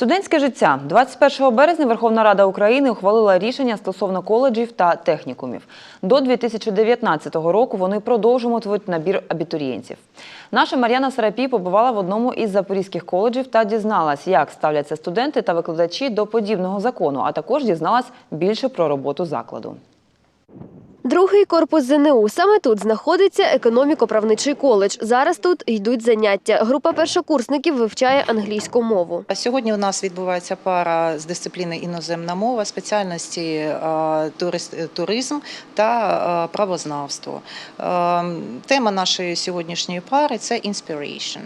Студентське життя 21 березня Верховна Рада України ухвалила рішення стосовно коледжів та технікумів. До 2019 року вони продовжуватимуть набір абітурієнтів. Наша Мар'яна Сарапій побувала в одному із запорізьких коледжів та дізналась, як ставляться студенти та викладачі до подібного закону, а також дізналась більше про роботу закладу. Другий корпус ЗНУ. Саме тут знаходиться економіко-правничий коледж. Зараз тут йдуть заняття. Група першокурсників вивчає англійську мову. Сьогодні у нас відбувається пара з дисципліни іноземна мова, спеціальності туризм та правознавство. Тема нашої сьогоднішньої пари це inspiration,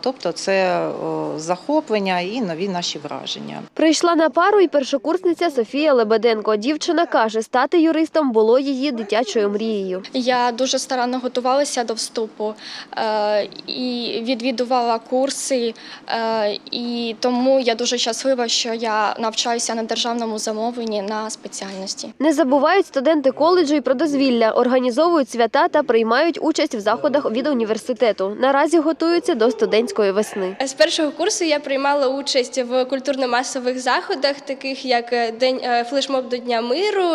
тобто це захоплення і нові наші враження. Прийшла на пару і першокурсниця Софія Лебеденко. Дівчина каже, стати юристом було її дитячою мрією. Я дуже старанно готувалася до вступу е, і відвідувала курси, е, і тому я дуже щаслива, що я навчаюся на державному замовленні на спеціальності. Не забувають студенти коледжу і про дозвілля, організовують свята та приймають участь в заходах від університету. Наразі готуються до студентської весни. З першого курсу я приймала участь в культурно-масових заходах, таких як день е, флешмоб до Дня миру.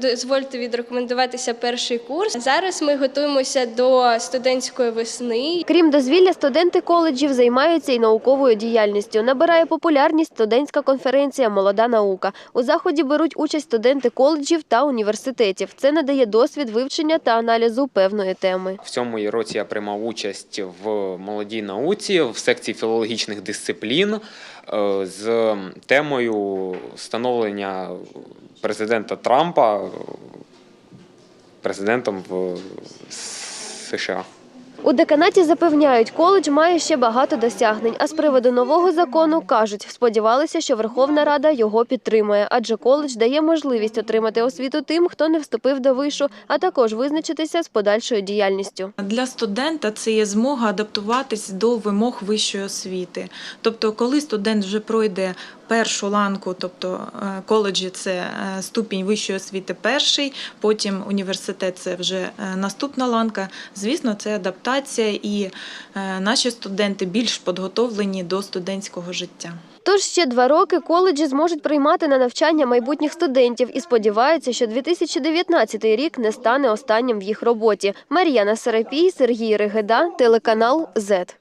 Дозвольте відрекомендуватися перший курс. Зараз ми готуємося до студентської весни. Крім дозвілля, студенти коледжів займаються і науковою діяльністю. Набирає популярність студентська конференція Молода наука. У заході беруть участь студенти коледжів та університетів. Це надає досвід вивчення та аналізу певної теми. В цьому році я приймав участь в молодій науці в секції філологічних дисциплін е, з темою встановлення президента Трампа президентом в США. У деканаті запевняють, коледж має ще багато досягнень. А з приводу нового закону кажуть, сподівалися, що Верховна Рада його підтримує, адже коледж дає можливість отримати освіту тим, хто не вступив до вишу, а також визначитися з подальшою діяльністю. Для студента це є змога адаптуватись до вимог вищої освіти. Тобто, коли студент вже пройде першу ланку, тобто е, коледжі це е, ступінь вищої освіти перший, потім університет це вже е, наступна ланка. Звісно, це адаптація, і наші студенти більш підготовлені до студентського життя. Тож ще два роки коледжі зможуть приймати на навчання майбутніх студентів і сподіваються, що 2019 рік не стане останнім в їх роботі. Мар'яна Сарапій, Сергій Регеда, телеканал ЗЕТ.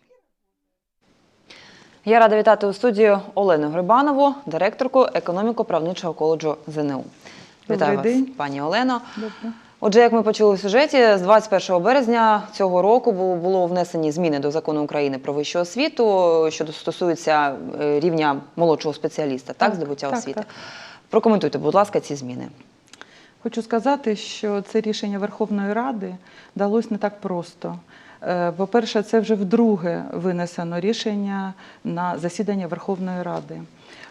Я рада вітати у студію Олену Грибанову, директорку економіко-правничого коледжу ЗНУ. Вітаю Добрий вас, день. пані Олено. Добре. Отже, як ми почули в сюжеті, з 21 березня цього року було внесені зміни до закону України про вищу освіту, що стосуються е, рівня молодшого спеціаліста, так, Так, здобуття так, освіти. так. Прокоментуйте, будь ласка, ці зміни. Хочу сказати, що це рішення Верховної Ради далось не так просто. Е, По-перше, це вже вдруге винесено рішення на засідання Верховної Ради.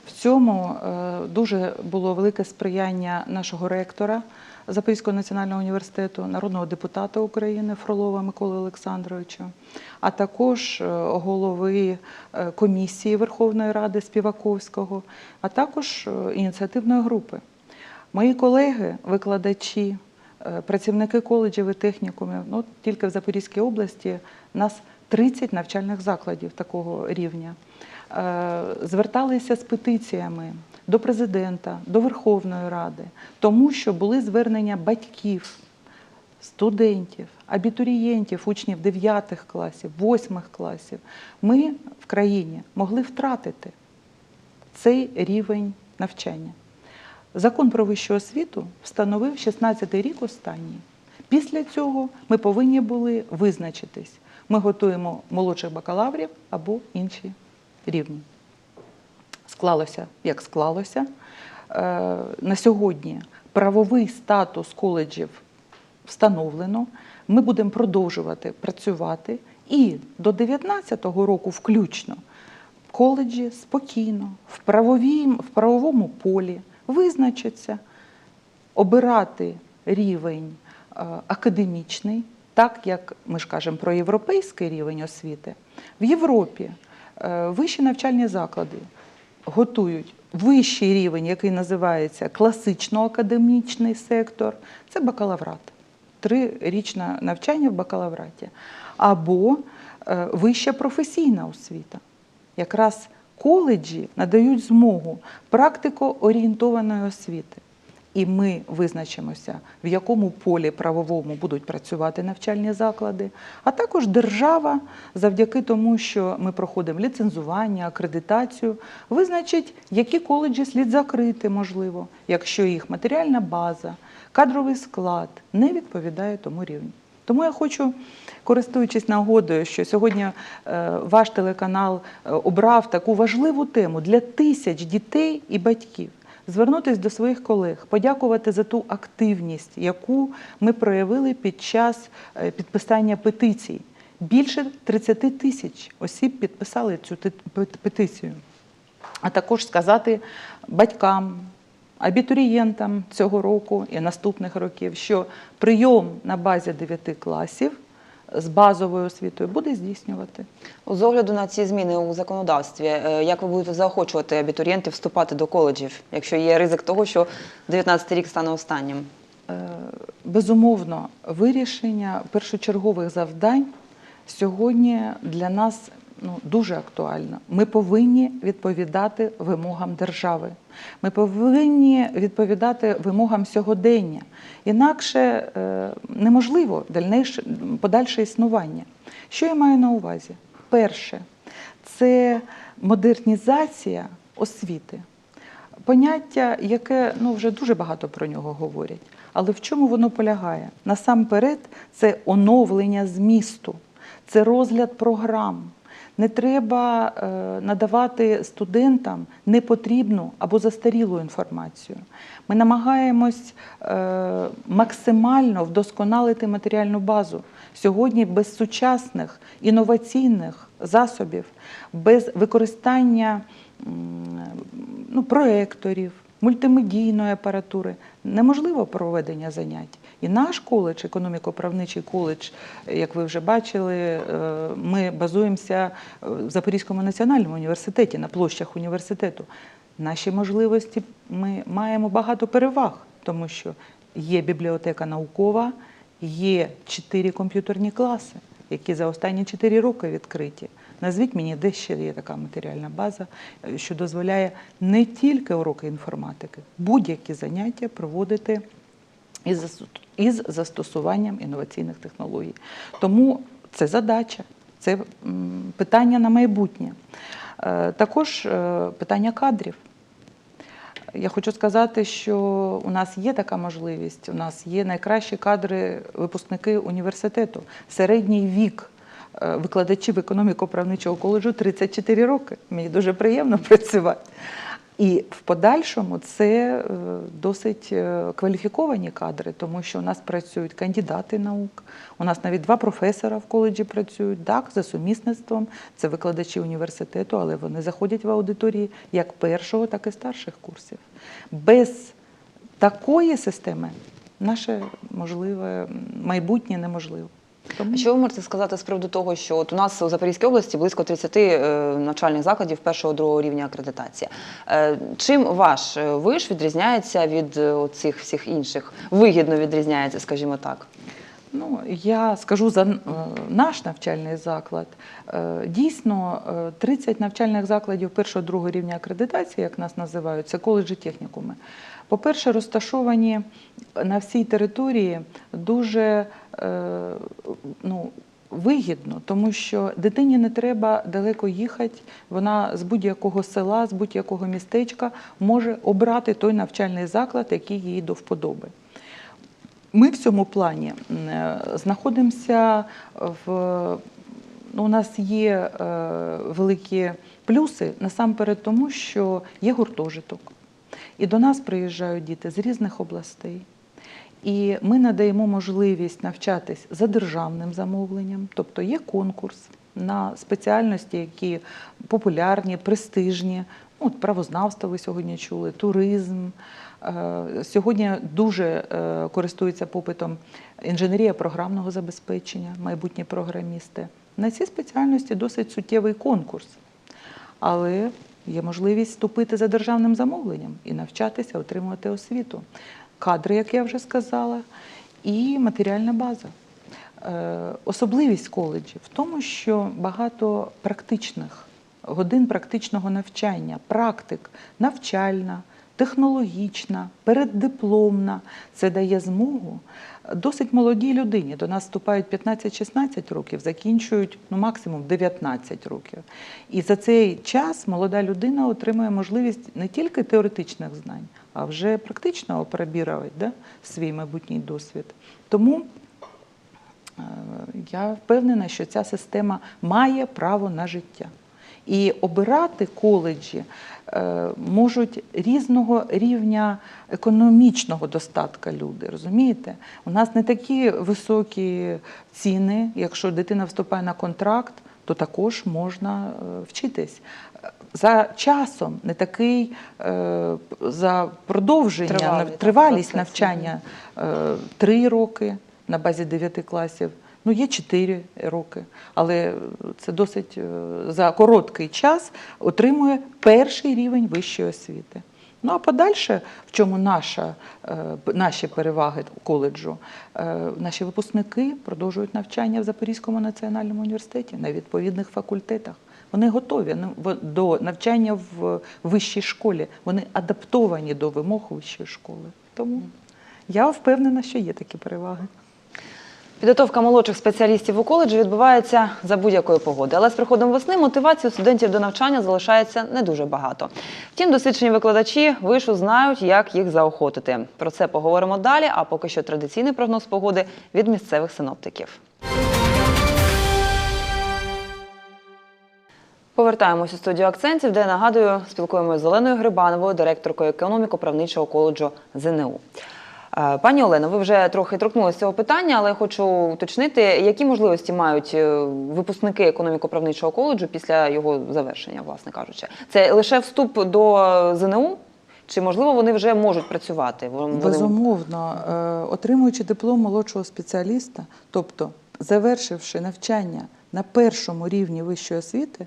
В цьому е, дуже було велике сприяння нашого ректора Запорізького національного університету, народного депутата України Фролова Миколи Олександровича, а також е, голови комісії Верховної Ради Співаковського, а також ініціативної групи. Мої колеги, викладачі, працівники коледжів і технікумів, ну тільки в Запорізькій області нас 30 навчальних закладів такого рівня. е, Зверталися з петиціями до президента, до Верховної Ради, тому що були звернення батьків, студентів, абітурієнтів, учнів 9 класів, 8 класів. Ми в країні могли втратити цей рівень навчання. Закон про вищу освіту встановив 16-й рік останній. Після цього ми повинні були визначитись. Ми готуємо молодших бакалаврів або інші рівні. Склалося, як склалося. Е, На сьогодні правовий статус коледжів встановлено. Ми будемо продовжувати працювати і до 2019 року включно коледжі спокійно, в, правовій, в правовому полі визначаться обирати рівень е, академічний, так як ми ж кажемо про європейський рівень освіти. В Європі е, вищі навчальні заклади готують вищий рівень, який називається класично-академічний сектор, це бакалаврат. Трирічне навчання в бакалавраті, або е, вища професійна освіта. Якраз Коледжі надають змогу практико-орієнтованої освіти. І ми визначимося, в якому полі правовому будуть працювати навчальні заклади, а також держава, завдяки тому, що ми проходимо ліцензування, акредитацію, визначить, які коледжі слід закрити, можливо, якщо їх матеріальна база, кадровий склад не відповідає тому рівню. Тому я хочу, користуючись нагодою, що сьогодні е, ваш телеканал е, обрав таку важливу тему для тисяч дітей і батьків. Звернутися до своїх колег, подякувати за ту активність, яку ми проявили під час е, підписання петицій. Більше 30 тисяч осіб підписали цю ти- петицію. А також сказати батькам, абітурієнтам цього року і наступних років, що прийом на базі 9 класів з базовою освітою буде здійснювати. З огляду на ці зміни у законодавстві, е, як ви будете заохочувати абітурієнтів вступати до коледжів, якщо є ризик того, що 19 рік стане останнім? Е, Безумовно, вирішення першочергових завдань сьогодні для нас ну, дуже актуально. Ми повинні відповідати вимогам держави. Ми повинні відповідати вимогам сьогодення. Інакше е, неможливо дальнейше, подальше існування. Що я маю на увазі? Перше, це модернізація освіти. Поняття, яке ну, вже дуже багато про нього говорять. Але в чому воно полягає? Насамперед, це оновлення змісту, це розгляд програм. Не треба е, надавати студентам непотрібну або застарілу інформацію. Ми намагаємось е, максимально вдосконалити матеріальну базу. Сьогодні без сучасних інноваційних засобів, без використання ну, проекторів, мультимедійної апаратури неможливо проведення занять. І наш коледж, економіко-правничий коледж, як ви вже бачили, е, ми базуємося в Запорізькому національному університеті на площах університету. Наші можливості ми маємо багато переваг, тому що є бібліотека наукова, є чотири комп'ютерні класи, які за останні чотири роки відкриті. Назвіть мені, де ще є така матеріальна база, е, що дозволяє не тільки уроки інформатики, будь-які заняття проводити із, застосуванням інноваційних технологій. Тому це задача, це питання на майбутнє. Е, Також е, питання кадрів. Я хочу сказати, що у нас є така можливість. У нас є найкращі кадри, випускники університету. Середній вік викладачів економіко-правничого коледжу 34 роки. Мені дуже приємно працювати. І в подальшому це е, досить е, кваліфіковані кадри, тому що у нас працюють кандидати наук. У нас навіть два професора в коледжі працюють, так, за сумісництвом. Це викладачі університету, але вони заходять в аудиторії як першого, так і старших курсів. Без такої системи наше можливе майбутнє неможливо. Тому Що ви можете сказати з приводу того, що от у нас у Запорізькій області близько 30 е, навчальних закладів першого другого рівня акредитації. Е, Чим ваш е, виш відрізняється від цих всіх інших? Вигідно відрізняється, скажімо так. Ну, я скажу за е, наш навчальний заклад. Е, Дійсно, е, 30 навчальних закладів першого другого рівня акредитації, як нас називають, це коледжі технікуми. По-перше, розташовані на всій території дуже е, ну, вигідно, тому що дитині не треба далеко їхати. Вона з будь-якого села, з будь-якого містечка може обрати той навчальний заклад, який їй до вподоби. Ми в цьому плані е, знаходимося в ну, у нас є е, великі плюси насамперед тому, що є гуртожиток. І до нас приїжджають діти з різних областей. І ми надаємо можливість навчатись за державним замовленням, тобто є конкурс на спеціальності, які популярні, престижні. От правознавство ви сьогодні чули, туризм. Е, Сьогодні дуже е, користується попитом інженерія програмного забезпечення, майбутні програмісти. На ці спеціальності досить суттєвий конкурс. Але є можливість вступити за державним замовленням і навчатися, отримувати освіту. Кадри, як я вже сказала, і матеріальна база. Е, Особливість коледжів в тому, що багато практичних годин практичного навчання, практик навчальна, технологічна, переддипломна. Це дає змогу досить молодій людині. До нас вступають 15-16 років, закінчують ну, максимум 19 років. І за цей час молода людина отримує можливість не тільки теоретичних знань, а вже практично да, свій майбутній досвід. Тому Е, Я впевнена, що ця система має право на життя. І обирати коледжі е, можуть різного рівня економічного достатка люди. Розумієте? У нас не такі високі ціни. Якщо дитина вступає на контракт, то також можна е, вчитись. За часом не такий е, за продовження, тривалість навчання три роки на базі 9 класів. Ну, є 4 роки, але це досить е, за короткий час отримує перший рівень вищої освіти. Ну а подальше, в чому наша, е, наші переваги коледжу, Е, наші випускники продовжують навчання в Запорізькому національному університеті на відповідних факультетах. Вони готові ну, до навчання в вищій школі. Вони адаптовані до вимог вищої школи. Тому я впевнена, що є такі переваги. Підготовка молодших спеціалістів у коледжі відбувається за будь-якої погоди, але з приходом весни мотивації студентів до навчання залишається не дуже багато. Втім, досвідчені викладачі вишу знають, як їх заохотити. Про це поговоримо далі. А поки що традиційний прогноз погоди від місцевих синоптиків. Повертаємось у студію акцентів, де нагадую, спілкуємося з Оленою Грибановою, директоркою економіко-правничого коледжу ЗНУ. Е, Пані Олено, ви вже трохи торкнулися цього питання, але хочу уточнити, які можливості мають е, випускники економіко-правничого коледжу після його завершення, власне кажучи. Це лише вступ до ЗНУ, чи можливо вони вже можуть працювати? Вони- Безумовно, е, отримуючи диплом молодшого спеціаліста, тобто завершивши навчання на першому рівні вищої освіти,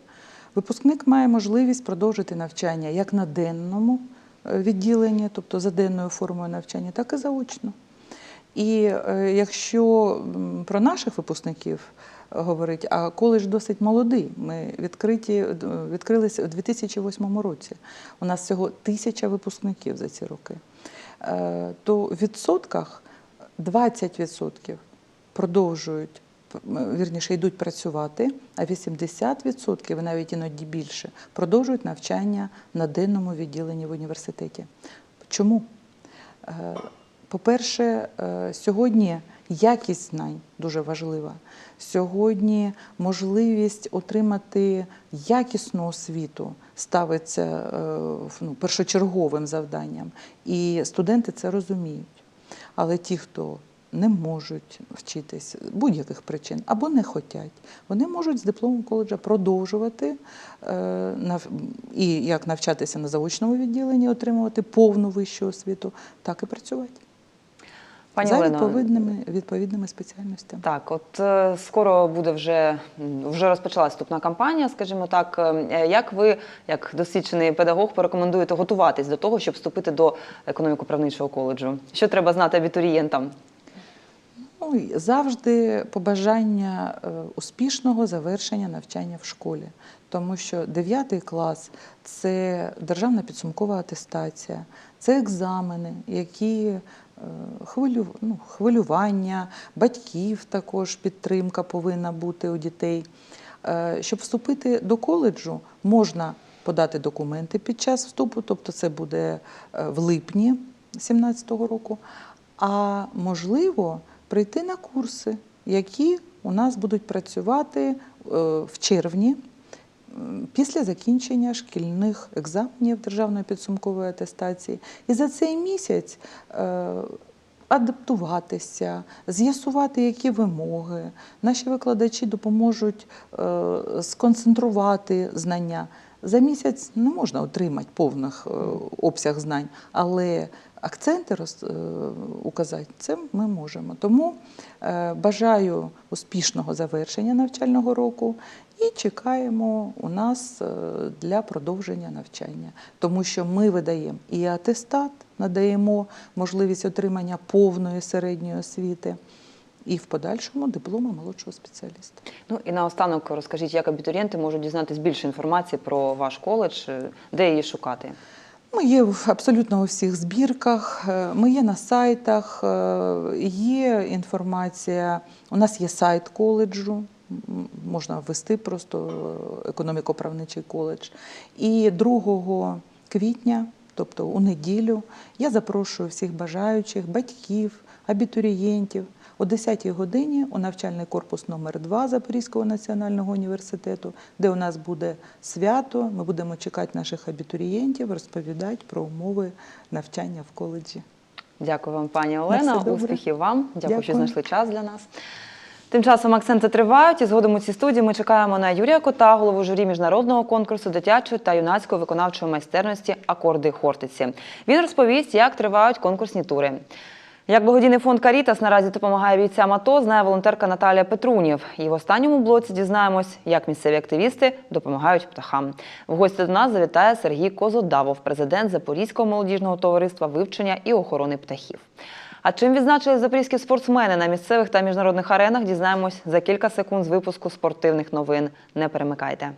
випускник має можливість продовжити навчання як на денному відділенні, тобто за денною формою навчання, так і заочно. І е, якщо про наших випускників говорить, а коледж досить молодий. Ми відкриті, відкрилися у 2008 році. У нас всього тисяча випускників за ці роки. Е, То в відсотках 20% продовжують, вірніше, йдуть працювати, а 80%, і навіть іноді більше, продовжують навчання на денному відділенні в університеті. Чому? Е, По-перше, е, сьогодні якість знань дуже важлива. Сьогодні можливість отримати якісну освіту ставиться е, ну, першочерговим завданням. І студенти це розуміють. Але ті, хто не можуть вчитись з будь-яких причин або не хочуть, вони можуть з дипломом коледжа продовжувати е, і як навчатися на заочному відділенні, отримувати повну вищу освіту, так і працювати Пані за відповідними, відповідними спеціальностями. Так, от е, скоро буде вже вже розпочалась вступна кампанія, скажімо так. Е, Як ви, як досвідчений педагог, порекомендуєте готуватись до того, щоб вступити до економіко-правничого коледжу? Що треба знати абітурієнтам? Ну, завжди побажання е, успішного завершення навчання в школі, тому що 9 клас це державна підсумкова атестація, це екзамени, які е, хвилю, ну, хвилювання, батьків також підтримка повинна бути у дітей. Е, Щоб вступити до коледжу, можна подати документи під час вступу, тобто це буде в липні 2017 року. А можливо, прийти на курси, які у нас будуть працювати е, в червні після закінчення шкільних екзаменів державної підсумкової атестації. І за цей місяць е, адаптуватися, з'ясувати, які вимоги. Наші викладачі допоможуть е, сконцентрувати знання. За місяць не можна отримати повних обсяг знань, але акценти роз, е, указати це ми можемо. Тому е, бажаю успішного завершення навчального року і чекаємо у нас е, для продовження навчання, тому що ми видаємо і атестат, надаємо можливість отримання повної середньої освіти. і в подальшому диплома молодшого спеціаліста. Ну і наостанок розкажіть, як абітурієнти можуть дізнатися більше інформації про ваш коледж, де її шукати? Ми є абсолютно у всіх збірках, е, ми є на сайтах, е, є інформація. У нас є сайт коледжу, можна ввести просто е, економіко-правничий коледж. І 2 квітня, тобто у неділю, я запрошую всіх бажаючих, батьків, абітурієнтів о 10-й годині у навчальний корпус номер 2 Запорізького національного університету, де у нас буде свято. Ми будемо чекати наших абітурієнтів, розповідати про умови навчання в коледжі. Дякую вам, пані Олена. Успіхів вам. Дякую, що знайшли час для нас. Тим часом акценти тривають і згодом у цій студії ми чекаємо на Юрія Кота, голову журі міжнародного конкурсу дитячої та юнацької виконавчої майстерності Акорди Хортиці. Він розповість, як тривають конкурсні тури. Як благодійний фонд Карітас наразі допомагає бійцям АТО, знає волонтерка Наталія Петрунєв. І в останньому блоці дізнаємось, як місцеві активісти допомагають птахам. В гості до нас завітає Сергій Козодавов, президент Запорізького молодіжного товариства вивчення і охорони птахів. А чим відзначили запорізькі спортсмени на місцевих та міжнародних аренах, дізнаємось за кілька секунд з випуску спортивних новин. Не перемикайте.